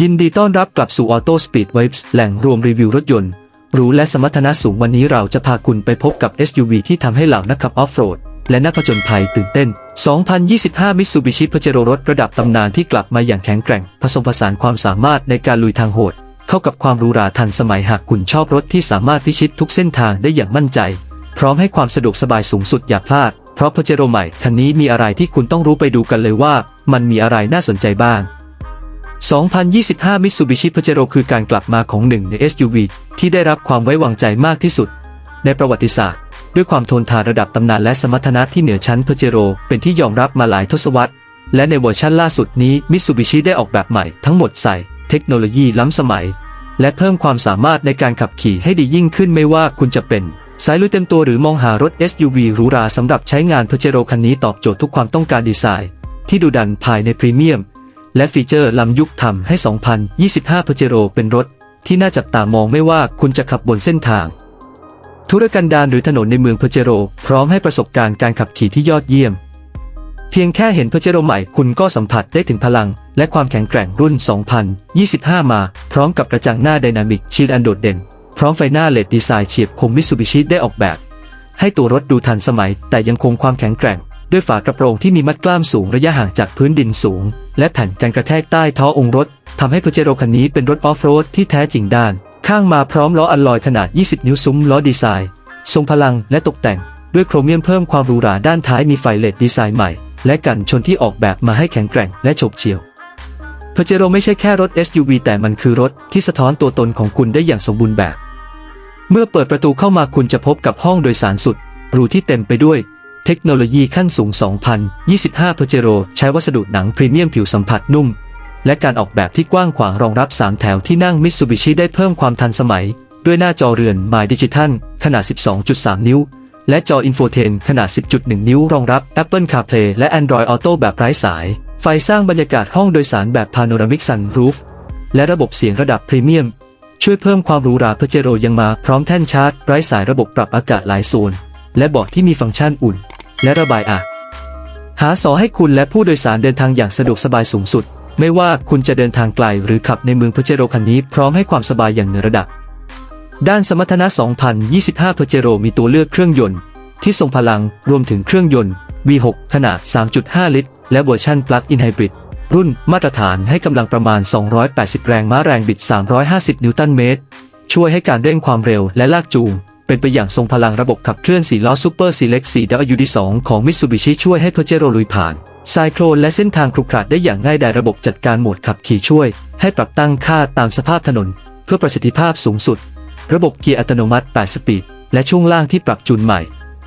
ยินดีต้อนรับกลับสู่ Auto Speed Waves แหล่งรวมรีวิวรถยนต์หรูและสมรรถนะสูงวันนี้เราจะพาคุณไปพบกับ SUV ที่ทำให้เหล่านักขับออฟโรดและนักผจญภัยตื่นเต้น 2025 Mitsubishi Pajero รถระดับตำนานที่กลับมาอย่างแข็งแกร่ง ผสมผสานความสามารถในการลุยทางโหด เข้ากับความรูราทันสมัยหากคุณชอบรถที่สามารถพิชิตทุกเส้นทางได้อย่างมั่นใจ พร้อมให้ความสะดวกสบายสูงสุดอย่าพลาด เพราะ Pajero ใหม่คันนี้มีอะไรที่คุณต้องรู้ไปดูกันเลยว่า มันมีอะไรน่าสนใจบ้าง 2025 Mitsubishi Pajero คือการกลับมาของหนึ่งใน SUV ที่ได้รับความไว้วางใจมากที่สุด ในประวัติศาสตร์ ด้วยความทนทานระดับตำนานและสมรรถนะที่เหนือชั้น Pajero เป็นที่ยอมรับมาหลายทศวรรษ และในเวอร์ชันล่าสุดนี้ Mitsubishi ได้ออกแบบใหม่ทั้งหมดใส่ เทคโนโลยีล้ำสมัย และเพิ่มความสามารถในการขับขี่ให้ดียิ่งขึ้นไม่ว่าคุณจะเป็นสายลุยเต็มตัวหรือมองหารถ SUV หรูหราสำหรับใช้งาน Pajero คันนี้ตอบโจทย์ทุกความต้องการดีไซน์ ที่ดูดันภายในพรีเมียม และฟีเจอร์ล้ำยุคทำให้ 2025 Pajero เป็นรถ ที่น่าจับตามองไม่ว่าคุณจะขับบนเส้นทาง ธุรกันดารหรือถนนในเมือง Pajero พร้อมให้ประสบการณ์การขับขี่ที่ยอดเยี่ยม เพียงแค่เห็น Pajero ใหม่คุณก็สัมผัสได้ถึงพลัง และความแข็งแกร่งรุ่น 2025 มา พร้อมกับกระจังหน้าไดนามิกชิลอันโดดเด่น พร้อมไฟหน้าเลดดีไซน์เฉียบคม Mitsubishi ได้ออกแบบ ให้ตัวรถดูทันสมัย แต่ยังคงความแข็งแกร่ง ด้วยฝากระโปรงที่มีมัดกล้ามสูงระยะห่างจากพื้นดินสูง และแผ่นกันกระแทกใต้ท้อองค์รถทำให้ Pajero คันนี้เป็นรถออฟโรดที่แท้จริงด้าน ข้างมาพร้อมล้ออัลลอยขนาด 20 นิ้วซุ้มล้อดีไซน์ ทรงพลังและตกแต่ง ด้วยโครเมียมเพิ่มความหรูหราด้านท้ายมีไฟเลดดีไซน์ใหม่ และกันชนที่ออกแบบมาให้แข็งแกร่งและฉบเฉียว p a j e r o ไม่ใช่แค่รถ SUV แต่มันคือรถที่สะท้อนตัวตนของคุณได้อย่างสมบูรณ์แบบ เมื่อเปิดประตูเข้ามาคุณจะพบกับห้องโดยสารสุดหรูที่เต็มไปด้วย เทคโนโลยีขั้นสูง 2025 p a j e r o ใช้วัสดุหนังพรีเมียมผิวสัมผัสนุ่ม และการออกแบบที่กว้างขวางรองรับ 3 แถวที่นั่ง Mitsubishi ได้เพิ่มความทันสมัย ด้วยหน้าจอเรือน My Digital ขนาด 12.3 นิ้ว และจออินโฟเทนขนาด 10.1 นิ้ว รองรับ Apple CarPlay และ Android Auto แบบไร้สาย ไฟสร้างบรรยากาศห้องโดยสารแบบ Panoramic Sunroof และระบบเสียงระดับพรีเมียม ช่วยเพิ่มความหรูหราเพเจโรยังมาพร้อมแท่นชาร์จไร้สายระบบปรับอากาศหลายโซนและเบาะที่มีฟังก์ชันอุ่น และระบายอากาศหาสอให้คุณและผู้โดยสารเดินทางอย่างสะดวกสบายสูงสุด ไม่ว่าคุณจะเดินทางไกลหรือขับในเมืองเพเจโรคันนี้พร้อมให้ความสบายอย่างเหนือระดับ ด้านสมรรถนะ 2025 p a j e r o มีตัวเลือกเครื่องยนต์ ที่ทรงพลังรวมถึงเครื่องยนต์ V6 ขนาด 3.5 ลิตร และเวอร์ชัน Plug-in Hybrid รุ่นมาตรฐานให้กำลังประมาณ 280 แรงม้าแรงบิด 350 นิวตันเมตร ช่วยให้การเร่งความเร็วและลากจูง เป็นไปอย่างทรงพลังระบบขับเคลื่อน4ล้อ Super Select 4WD2 ของ Mitsubishi ช่วยให้ Pajero ลุยผ่านทรายโคลนและเส้นทางครุขระได้อย่างง่ายดายระบบจัดการโหมดขับขี่ช่วย ให้ปรับตั้งค่าตามสภาพถนน เพื่อประสิทธิภาพสูงสุด ระบบเกียร์อัตโนมัติ 8 สปีด และช่วงล่างที่ปรับจูนใหม่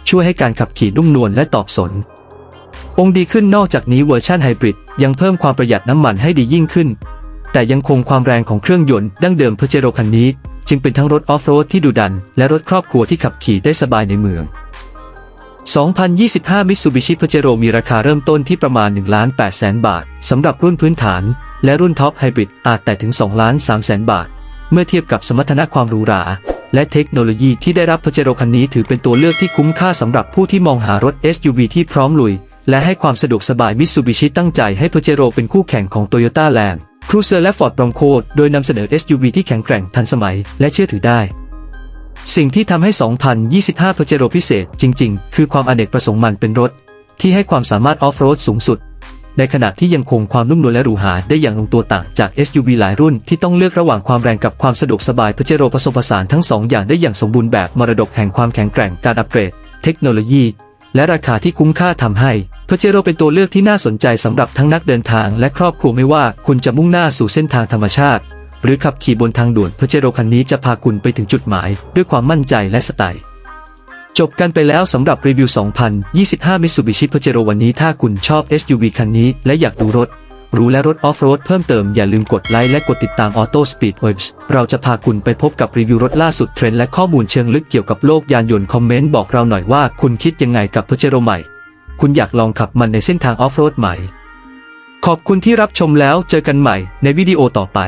ช่วยให้การขับขี่นุ่มนวลและตอบสน องค์ดีขึ้นนอกจากนี้เวอร์ชันไฮบริดยังเพิ่มความประหยัดน้ำมันให้ดียิ่งขึ้น แต่ยังคงความแรงของเครื่องยนต์ดั้งเดิมเพเจโรคันนี้ จึงเป็นทั้งรถออฟโรดที่ดุดัน และรถครอบครัวที่ขับขี่ได้สบายในเมือง 2025 Mitsubishi Pajero มีราคาเริ่มต้นที่ประมาณ 1 ล้าน8แสนบาท สำหรับรุ่นพื้นฐาน และรุ่นท็อปไฮบริดอาจแต่ถึง 2 ล้าน3แสนบาท เมื่อเทียบกับสมรรถนะความหรูหรา และเทคโนโลยีที่ได้รับ Pajero คันนี้ถือเป็นตัวเลือกที่คุ้มค่าสำหรับผู้ที่มองหารถ SUV ที่พร้อมลุย และให้ความสะดวกสบาย Mitsubishi ตั้งใจให้ Pajero เป็นคู่แข่งของ Toyota Land Cruiser และ Ford Bronco โดยนำเสนอ SUV ที่แข็งแกร่งทันสมัยและเชื่อถือได้ สิ่งที่ทำให้ 2025 Pajero พิเศษจริง ๆ คือความอเนกประสงค์มันเป็นรถ ที่ให้ความสามารถออฟโรดสูงสุด ในขณะที่ยังคงความนุ่มนวลและหรูหราได้อย่างลงตัวต่างจาก SUV หลายรุ่นที่ต้องเลือกระหว่างความแรงกับความสะดวกสบาย Pajero ผสมผสานทั้งสองอย่างได้อย่างสมบูรณ์แบบมรดกแห่งความแข็งแกร่งการอัปเกรด เทคโนโลยี และราคาที่คุ้มค่าทำให้ Pajero เป็นตัวเลือกที่น่าสนใจสำหรับทั้งนักเดินทางและครอบครัวไม่ว่าคุณจะมุ่งหน้าสู่เส้นทางธรรมชาติ หรือขับขี่บนทางด่วน Pajero คันนี้จะพาคุณไปถึงจุดหมาย ด้วยความมั่นใจและสไตล์ จบกันไปแล้วสำหรับรีวิว 2025 Mitsubishi Pajero วันนี้ถ้าคุณชอบ SUV คันนี้และอยากดูรถรู้และรถออฟโรดเพิ่มเติมอย่าลืมกดไลค์และกดติดตาม Auto Speed Waves เราจะพาคุณไปพบกับรีวิวรถล่าสุดเทรนด์และข้อมูลเชิงลึกเกี่ยวกับโลกยานยนต์คอมเมนต์บอกเราหน่อยว่าคุณคิดยังไงกับ Pajero ใหม่ คุณอยากลองขับมันในเส้นทางออฟโรดไหม ขอบคุณที่รับชมแล้วเจอกันใหม่ในวิดีโอต่อไป